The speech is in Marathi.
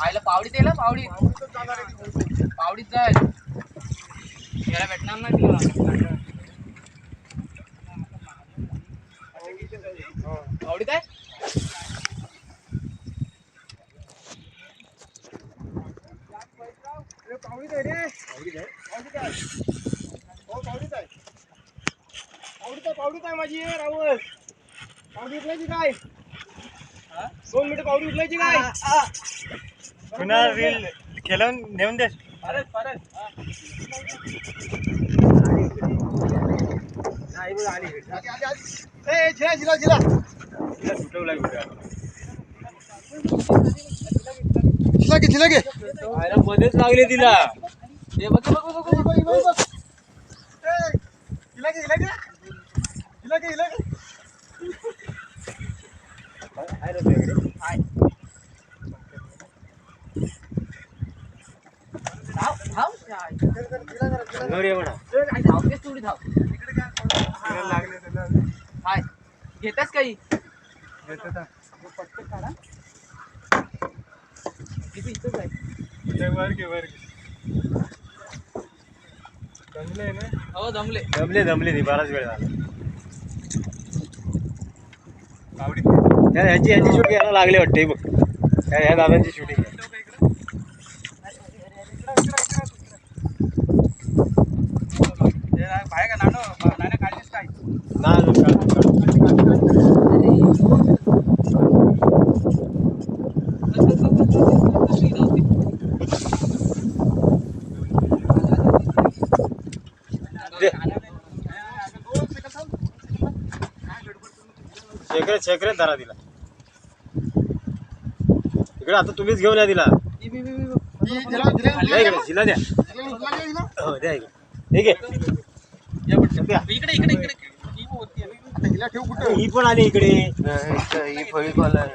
आईला पावडीत येईल पावडी. पावडीत जाईल याला भेटणार नाही तुला. पावडीत आहे पावडीत आहे. माझी राहुल. पावडी उचलायची काय? दोन मिनिटं पावडी उचलायची काय? पुन्हा रील खेळून नेऊन दे. परत परत. ए झिला झिला झिला सुटवला झिला घे झिला घे. मध्येच लागले तिला. हे बघ बघ बघ बघ बघ, बघ, बघ. ए, हिला घे, हिला घे. हिला घे, हिला घे. हाय घेतास काही किती इथंच आहे ते वर घे वर घे जमले ना हो जमले जमले जमले ती बराच वेळ झाला. त्या ह्याची ह्याची शूट घ्यायला लागले वाटते बघ. ह्या दादांची शूटिंग शेकरे शेकरे धरा दिला. इकडे आता तुम्हीच घेऊन या दिला. द्या इकडे जिला द्या. हो द्या इकडे. ठीक आहे. इकडे इकडे इकडे ही ही पण आली इकडे. ही फळी कॉल आहे